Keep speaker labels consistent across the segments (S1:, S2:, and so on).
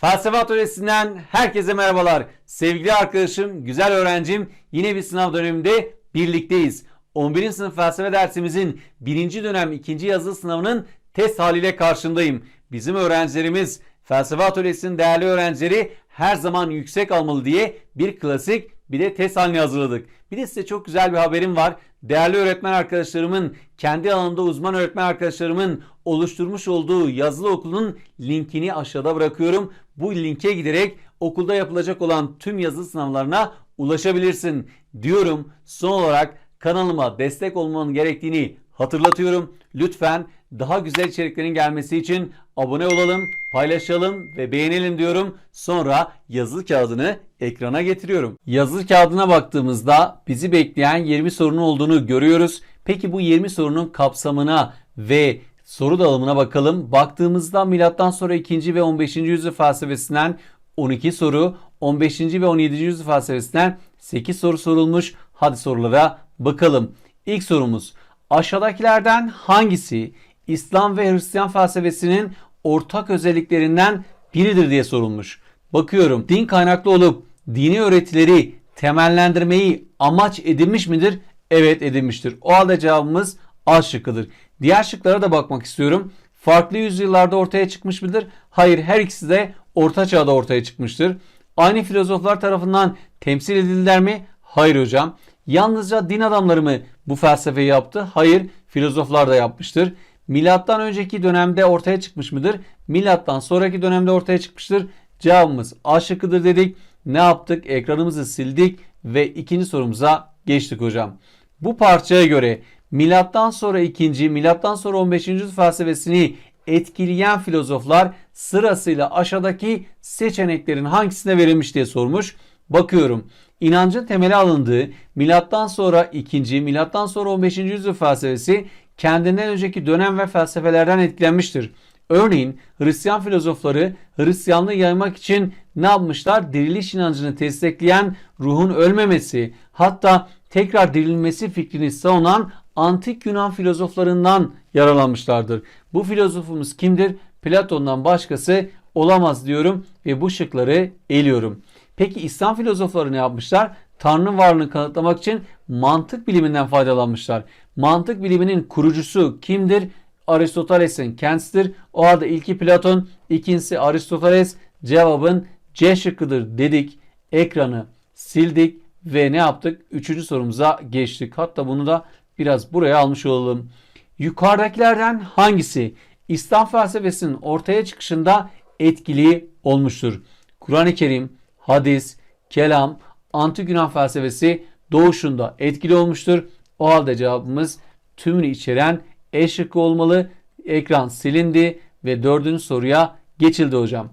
S1: Felsefe Atölyesi'nden herkese merhabalar. Sevgili arkadaşım, güzel öğrencim yine bir sınav döneminde birlikteyiz. 11. sınıf felsefe dersimizin 1. dönem 2. yazılı sınavının test haliyle karşındayım. Bizim öğrencilerimiz, Felsefe Atölyesi'nin değerli öğrencileri her zaman yüksek almalı diye bir klasik bir de test halini hazırladık. Bir de size çok güzel bir haberim var. Değerli öğretmen arkadaşlarımın, kendi alanında uzman öğretmen arkadaşlarımın oluşturmuş olduğu yazılı okulun linkini aşağıda bırakıyorum. Bu linke giderek okulda yapılacak olan tüm yazılı sınavlarına ulaşabilirsin diyorum. Son olarak kanalıma destek olmanın gerektiğini hatırlatıyorum. Lütfen daha güzel içeriklerin gelmesi için abone olalım, paylaşalım ve beğenelim diyorum. Sonra yazılı kağıdını ekrana getiriyorum. Yazılı kağıdına baktığımızda bizi bekleyen 20 sorunun olduğunu görüyoruz. Peki bu 20 sorunun kapsamına ve soru dağılımına bakalım. Baktığımızda milattan sonra 2. ve 15. yüzyıl felsefesinden 12 soru, 15. ve 17. yüzyıl felsefesinden 8 soru sorulmuş. Hadi sorulara bakalım. İlk sorumuz aşağıdakilerden hangisi İslam ve Hristiyan felsefesinin ortak özelliklerinden biridir diye sorulmuş. Bakıyorum din kaynaklı olup dini öğretileri temellendirmeyi amaç edinmiş midir? Evet edinmiştir. O halde cevabımız A şıkkıdır. Diğer şıklara da bakmak istiyorum. Farklı yüzyıllarda ortaya çıkmış mıdır? Hayır her ikisi de orta çağda ortaya çıkmıştır. Aynı filozoflar tarafından temsil edildiler mi? Hayır hocam. Yalnızca din adamları mı bu felsefeyi yaptı? Hayır filozoflar da yapmıştır. Milattan önceki dönemde ortaya çıkmış mıdır? Milattan sonraki dönemde ortaya çıkmıştır. Cevabımız A şıkkıdır dedik. Ne yaptık? Ekranımızı sildik ve ikinci sorumuza geçtik hocam. Bu parçaya göre milattan sonra 2. milattan sonra 15. yüzyıl felsefesini etkileyen filozoflar sırasıyla aşağıdaki seçeneklerin hangisine verilmiş diye sormuş. Bakıyorum. İnancın temeli alındığı milattan sonra 2. milattan sonra 15. yüzyıl felsefesi kendinden önceki dönem ve felsefelerden etkilenmiştir. Örneğin Hristiyan filozofları Hristiyanlığı yaymak için ne yapmışlar? Diriliş inancını destekleyen ruhun ölmemesi, hatta tekrar dirilmesi fikrini savunan antik Yunan filozoflarından yararlanmışlardır. Bu filozofumuz kimdir? Platon'dan başkası olamaz diyorum ve bu şıkları eliyorum. Peki İslam filozofları ne yapmışlar? Tanrı varlığını kanıtlamak için mantık biliminden faydalanmışlar. Mantık biliminin kurucusu kimdir? Aristoteles'in kendisidir. O halde ilki Platon, ikincisi Aristoteles. Cevabın C şıkkıdır dedik. Ekranı sildik ve ne yaptık? Üçüncü sorumuza geçtik. Hatta bunu da biraz buraya almış olalım. Yukarıdakilerden hangisi İslam felsefesinin ortaya çıkışında etkili olmuştur? Kur'an-ı Kerim, hadis, kelam, antik Yunan felsefesi doğuşunda etkili olmuştur. O halde cevabımız tümünü içeren E şıkkı olmalı. Ekran silindi ve dördüncü soruya geçildi hocam.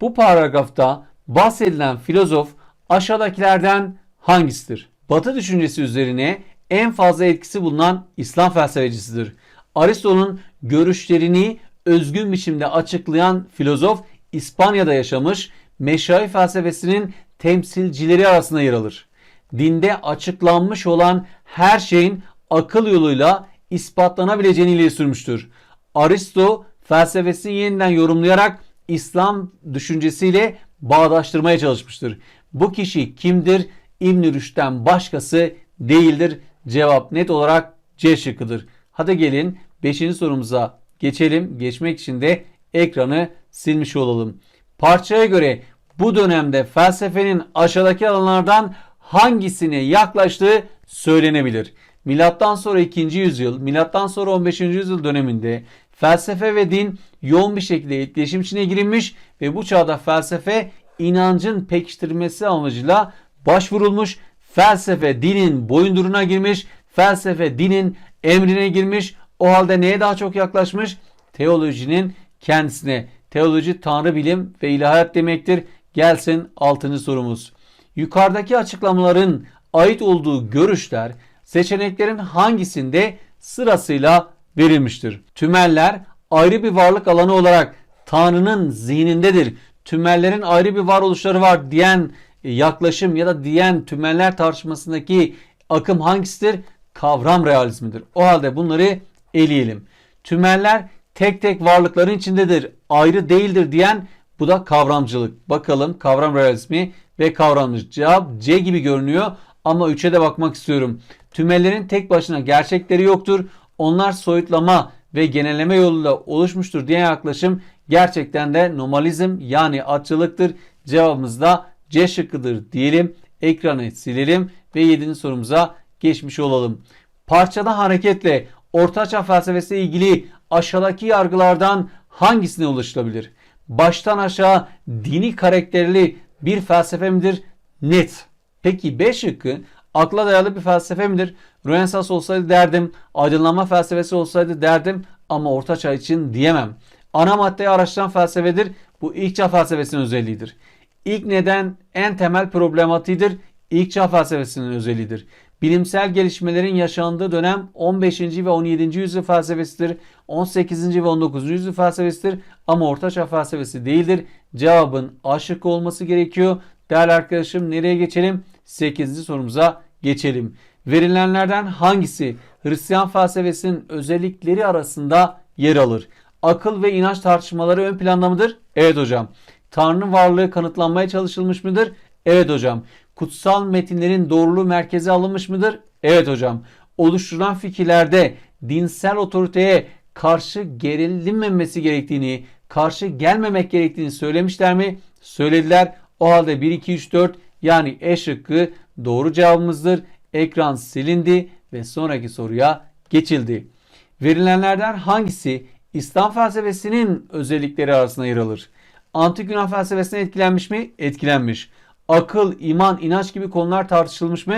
S1: Bu paragrafta bahsedilen filozof aşağıdakilerden hangisidir? Batı düşüncesi üzerine en fazla etkisi bulunan İslam felsefecisidir. Aristo'nun görüşlerini özgün biçimde açıklayan filozof İspanya'da yaşamış, meşayi felsefesinin temsilcileri arasında yer alır. Dinde açıklanmış olan her şeyin akıl yoluyla ispatlanabileceğini ileri sürmüştür. Aristo felsefesini yeniden yorumlayarak İslam düşüncesiyle bağdaştırmaya çalışmıştır. Bu kişi kimdir? İbn Rüşd'den başkası değildir. Cevap net olarak C şıkkıdır. Hadi gelin 5. sorumuza geçelim. Geçmek için de ekranı silmiş olalım. Parçaya göre bu dönemde felsefenin aşağıdaki alanlardan hangisine yaklaştığı söylenebilir. Milattan sonra 2. yüzyıl, milattan sonra 15. yüzyıl döneminde felsefe ve din yoğun bir şekilde etkileşim içine girilmiş ve bu çağda felsefe inancın pekiştirilmesi amacıyla başvurulmuş. Felsefe dinin boyunduruna girmiş, felsefe dinin emrine girmiş. O halde neye daha çok yaklaşmış? Teolojinin kendisine. Teoloji tanrı bilim ve ilahiyat demektir. Gelsin 6. sorumuz. Yukarıdaki açıklamaların ait olduğu görüşler seçeneklerin hangisinde sırasıyla verilmiştir? Tümeller ayrı bir varlık alanı olarak Tanrı'nın zihnindedir. Tümellerin ayrı bir varoluşları var diyen yaklaşım ya da diyen tümeller tartışmasındaki akım hangisidir? Kavram realizmidir. O halde bunları eleyelim. Tümeller tek tek varlıkların içindedir, ayrı değildir diyen Bu da kavramcılık. Bakalım kavram realizmi ve kavramcılık. Cevap C gibi görünüyor ama 3'e de bakmak istiyorum. Tümellerin tek başına gerçekleri yoktur. Onlar soyutlama ve genelleme yoluyla oluşmuştur diye yaklaşım gerçekten de normalizm yani atçılıktır. Cevabımız da C şıkkıdır diyelim. Ekranı silelim ve 7. sorumuza geçmiş olalım. Parçada hareketle Ortaçağ felsefesiyle ilgili aşağıdaki yargılardan hangisine ulaşılabilir? Baştan aşağı dini karakterli bir felsefe midir? Net. Peki B şıkkı akla dayalı bir felsefe midir? Rönesans olsaydı derdim, aydınlanma felsefesi olsaydı derdim ama ortaçağ için diyemem. Ana maddeyi araştıran felsefedir. Bu ilk çağ felsefesinin özelliğidir. İlk neden en temel problematiğidir. İlk çağ felsefesinin özelliğidir. Bilimsel gelişmelerin yaşandığı dönem 15. ve 17. yüzyıl felsefesidir. 18. ve 19. yüzyıl felsefesidir. Ama Orta Çağ felsefesi değildir. Cevabın A şıkkı olması gerekiyor. Değerli arkadaşım nereye geçelim? 8. sorumuza geçelim. Verilenlerden hangisi Hristiyan felsefesinin özellikleri arasında yer alır? Akıl ve inanç tartışmaları ön planda mıdır? Evet hocam. Tanrı'nın varlığı kanıtlanmaya çalışılmış mıdır? Evet hocam. Kutsal metinlerin doğruluğu merkeze alınmış mıdır? Evet hocam. Oluşturulan fikirlerde dinsel otoriteye karşı gerilinmemesi gerektiğini, karşı gelmemek gerektiğini söylemişler mi? Söylediler. O halde 1, 2, 3, 4 yani E şıkkı doğru cevabımızdır. Ekran silindi ve sonraki soruya geçildi. Verilenlerden hangisi İslam felsefesinin özellikleri arasında yer alır? Antik Yunan felsefesine etkilenmiş mi? Etkilenmiş. Akıl, iman, inanç gibi konular tartışılmış mı?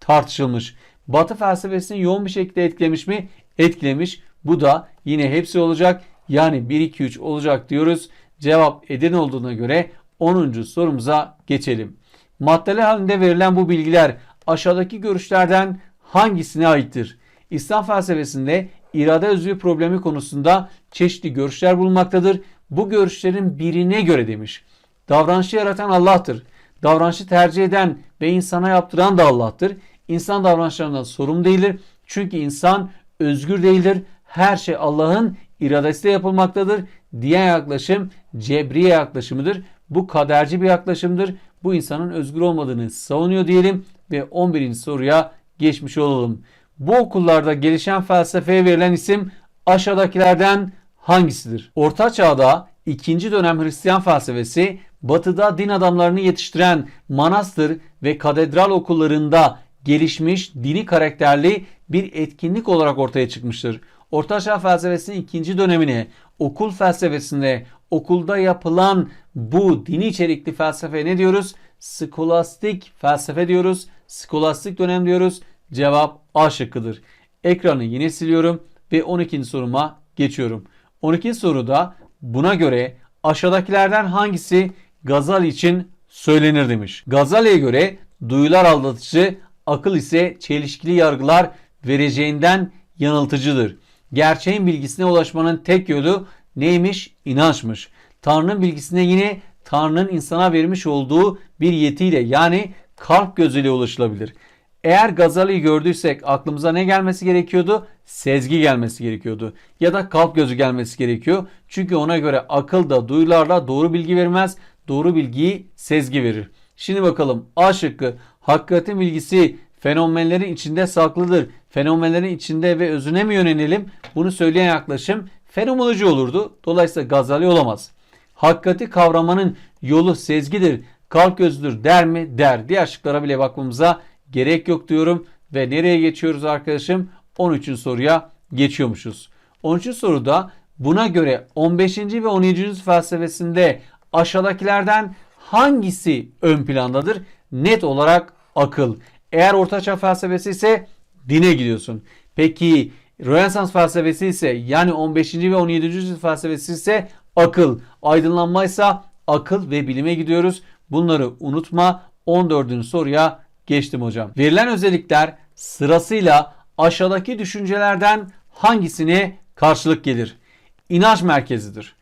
S1: Tartışılmış. Batı felsefesini yoğun bir şekilde etkilemiş mi? Etkilemiş. Bu da yine hepsi olacak. Yani 1, 2, 3 olacak diyoruz. Cevap Edirne olduğuna göre 10. sorumuza geçelim. Maddeler halinde verilen bu bilgiler aşağıdaki görüşlerden hangisine aittir? İslam felsefesinde irade özgürlüğü problemi konusunda çeşitli görüşler bulunmaktadır. Bu görüşlerin birine göre demiş. Davranışı yaratan Allah'tır. Davranışı tercih eden ve insana yaptıran da Allah'tır. İnsan davranışlarından sorumlu değildir. Çünkü insan özgür değildir. Her şey Allah'ın iradesiyle yapılmaktadır. Diğer yaklaşım cebriye yaklaşımıdır. Bu kaderci bir yaklaşımdır. Bu insanın özgür olmadığını savunuyor diyelim ve 11. soruya geçmiş olalım. Bu okullarda gelişen felsefeye verilen isim aşağıdakilerden hangisidir? Orta Çağ'da ikinci dönem Hristiyan felsefesi batıda din adamlarını yetiştiren manastır ve katedral okullarında gelişmiş dini karakterli bir etkinlik olarak ortaya çıkmıştır. Ortaçağ felsefesinin ikinci dönemine okul felsefesinde okulda yapılan bu dini içerikli felsefe ne diyoruz? Skolastik felsefe diyoruz. Skolastik dönem diyoruz. Cevap A şıkkıdır. Ekranı yine siliyorum ve 12. soruma geçiyorum. 12. soruda buna göre aşağıdakilerden hangisi Gazali için söylenir demiş. Gazali'ye göre duyular aldatıcı, akıl ise çelişkili yargılar vereceğinden yanıltıcıdır. Gerçeğin bilgisine ulaşmanın tek yolu neymiş? İnançmış. Tanrı'nın bilgisine yine Tanrı'nın insana vermiş olduğu bir yetiyle yani kalp gözüyle ulaşılabilir. Eğer Gazali'yi gördüysek aklımıza ne gelmesi gerekiyordu? Sezgi gelmesi gerekiyordu. Ya da kalp gözü gelmesi gerekiyor. Çünkü ona göre akıl da duyularla doğru bilgi vermez. Doğru bilgiyi sezgi verir. Şimdi bakalım A şıkkı hakikatin bilgisi fenomenlerin içinde saklıdır. Fenomenlerin içinde ve özüne mi yönelelim? Bunu söyleyen yaklaşım fenomenoloji olurdu. Dolayısıyla Gazali olamaz. Hakikati kavramanın yolu sezgidir. Kalp gözüdür der mi? Der. Diğer şıklara bile bakmamıza gerek yok diyorum. Ve nereye geçiyoruz arkadaşım? 13. soruya geçiyormuşuz. 13. soruda buna göre 15. ve 17. yüzyıl felsefesinde aşağıdakilerden hangisi ön plandadır? Net olarak akıl. Eğer ortaçağ felsefesi ise dine gidiyorsun. Peki Rönesans felsefesi ise yani 15. ve 17. yüzyıl felsefesi ise akıl. Aydınlanmaysa akıl ve bilime gidiyoruz. Bunları unutma. 14. soruya geçtim hocam. Verilen özellikler sırasıyla aşağıdaki düşüncelerden hangisine karşılık gelir? İnanç merkezidir.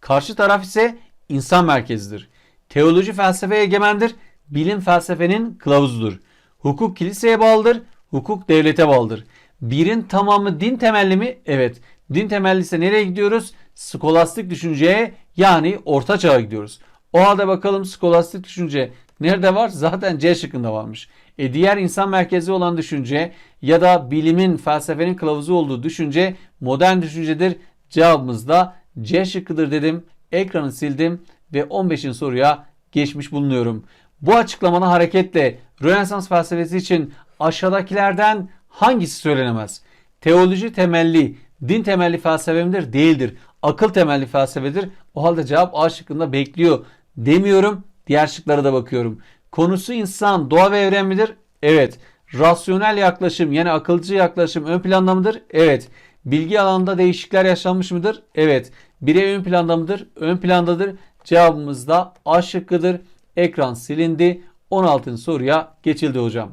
S1: Karşı taraf ise insan merkezidir. Teoloji felsefeye egemendir. Bilim felsefenin kılavuzudur. Hukuk kiliseye bağlıdır. Hukuk devlete bağlıdır. Birin tamamı din temelli mi? Evet. Din temelli ise nereye gidiyoruz? skolastik düşünceye yani orta çağa gidiyoruz. O halde bakalım skolastik düşünce nerede var? Zaten C şıkkında varmış. E diğer insan merkezi olan düşünce ya da bilimin, felsefenin kılavuzu olduğu düşünce modern düşüncedir. Cevabımız da C şıkkıdır dedim. Ekranı sildim ve 15. soruya geçmiş bulunuyorum. Bu açıklamadan hareketle Rönesans felsefesi için aşağıdakilerden hangisi söylenemez? Teoloji temelli, din temelli felsefe midir? Değildir. Akıl temelli felsefedir. O halde cevap A şıkkında bekliyor demiyorum. Diğer şıklara da bakıyorum. Konusu insan, doğa ve evren midir? Evet. Rasyonel yaklaşım yani akılcı yaklaşım ön planda mıdır? Evet. Bilgi alanında değişiklikler yaşanmış mıdır? Evet. Birey ön planda mıdır? Ön plandadır. Cevabımız da A şıkkıdır. Ekran silindi. 16. soruya geçildi hocam.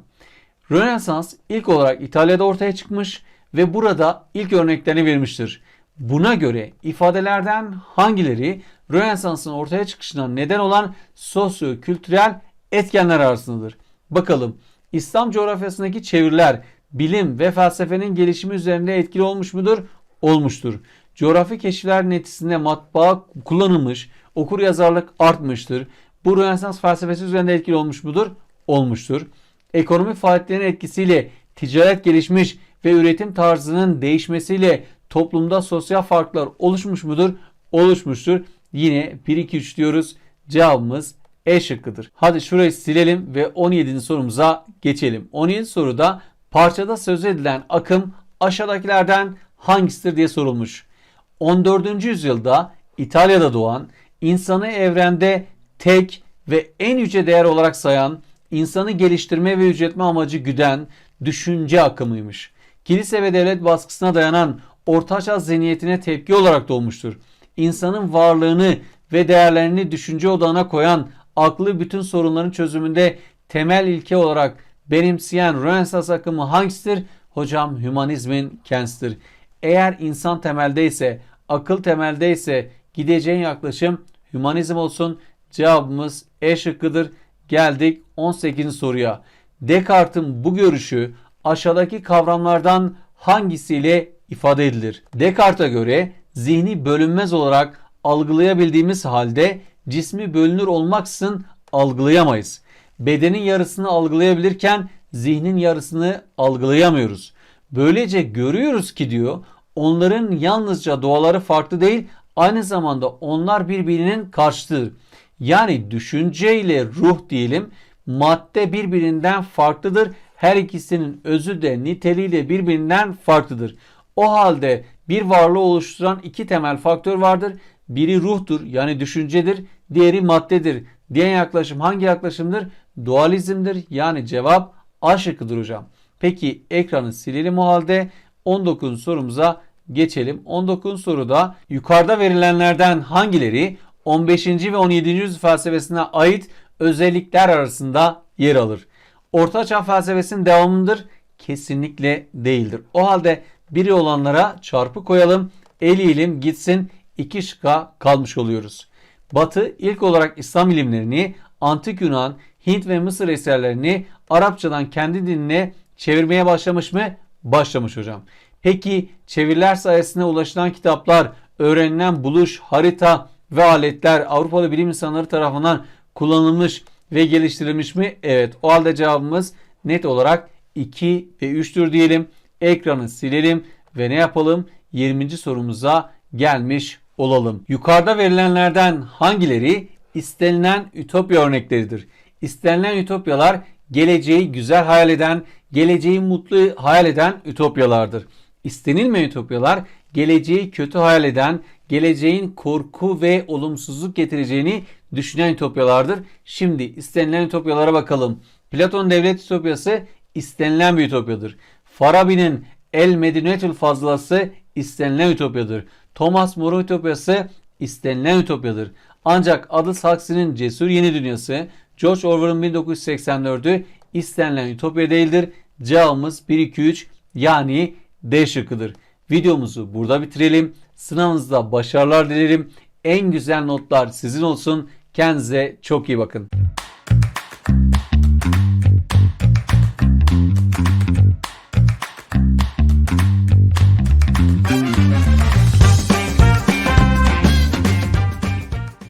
S1: Rönesans ilk olarak İtalya'da ortaya çıkmış ve burada ilk örneklerini vermiştir. Buna göre ifadelerden hangileri Rönesans'ın ortaya çıkışına neden olan sosyo-kültürel etkenler arasındadır? Bakalım İslam coğrafyasındaki çeviriler bilim ve felsefenin gelişimi üzerinde etkili olmuş mudur? Olmuştur. Coğrafi keşifler neticesinde matbaa kullanılmış, okur yazarlık artmıştır. Bu Rönesans felsefesi üzerinde etkili olmuş mudur? Olmuştur. Ekonomi faaliyetlerinin etkisiyle ticaret gelişmiş ve üretim tarzının değişmesiyle toplumda sosyal farklar oluşmuş mudur? Oluşmuştur. Yine 1 2 3 diyoruz. Cevabımız E şıkkıdır. Hadi şurayı silelim ve 17. sorumuza geçelim. 17. soruda parçada söz edilen akım aşağıdakilerden hangisidir diye sorulmuş. 14. yüzyılda İtalya'da doğan, insanı evrende tek ve en yüce değer olarak sayan, insanı geliştirme ve yüceltme amacı güden düşünce akımıymış. Kilise ve devlet baskısına dayanan ortaçağ zihniyetine tepki olarak doğmuştur. İnsanın varlığını ve değerlerini düşünce odağına koyan, aklı bütün sorunların çözümünde temel ilke olarak benimseyen Rönesans akımı hangisidir? Hocam hümanizmin kendisidir. Eğer insan temeldeyse, akıl temeldeyse gideceğin yaklaşım hümanizm olsun. Cevabımız E şıkkıdır. Geldik 18. soruya. Descartes'in bu görüşü aşağıdaki kavramlardan hangisiyle ifade edilir? Descartes'e göre zihni bölünmez olarak algılayabildiğimiz halde cismi bölünür olmaksızın algılayamayız. Bedenin yarısını algılayabilirken zihnin yarısını algılayamıyoruz. Böylece görüyoruz ki diyor onların yalnızca doğaları farklı değil aynı zamanda onlar birbirinin karşıtıdır. Yani düşünce ile ruh diyelim madde birbirinden farklıdır. Her ikisinin özü de niteliğiyle birbirinden farklıdır. O halde bir varlığı oluşturan iki temel faktör vardır. Biri ruhtur yani düşüncedir, diğeri maddedir. Diğer yaklaşım hangi yaklaşımdır? Dualizmdir yani cevap A şıkkıdır hocam. Peki ekranı silelim o halde 19 sorumuza geçelim. 19 soruda yukarıda verilenlerden hangileri 15. ve 17. yüzyıl felsefesine ait özellikler arasında yer alır? Orta Çağ felsefesinin devamıdır? Kesinlikle değildir. O halde biri olanlara çarpı koyalım. Eleyelim gitsin. iki şıkka kalmış oluyoruz. Batı ilk olarak İslam ilimlerini, Antik Yunan, Hint ve Mısır eserlerini Arapçadan kendi diline çevirmeye başlamış mı? Başlamış hocam. Peki çeviriler sayesinde ulaşılan kitaplar, öğrenilen buluş, harita ve aletler Avrupalı bilim insanları tarafından kullanılmış ve geliştirilmiş mi? Evet. O halde cevabımız net olarak 2 ve 3'tür diyelim. Ekranı silelim ve ne yapalım? 20. sorumuza gelmiş olalım. Yukarıda verilenlerden hangileri istenilen ütopya örnekleridir? İstenilen ütopyalar geleceği güzel hayal eden, geleceği mutlu hayal eden ütopyalardır. İstenilmeyen ütopyalar geleceği kötü hayal eden, geleceğin korku ve olumsuzluk getireceğini düşünen ütopyalardır. Şimdi istenilen ütopyalara bakalım. Platon devlet ütopyası istenilen bir ütopyadır. Farabi'nin El Medinetül Fazlası istenilen ütopyadır. Thomas More ütopyası istenilen ütopyadır. Ancak Aldous Huxley'nin Cesur Yeni Dünyası, George Orwell'ın 1984'ü istenilen ütopya değildir. Cevabımız 1-2-3 yani D şıkkıdır. Videomuzu burada bitirelim. Sınavınızda başarılar dilerim. En güzel notlar sizin olsun. Kendinize çok iyi bakın.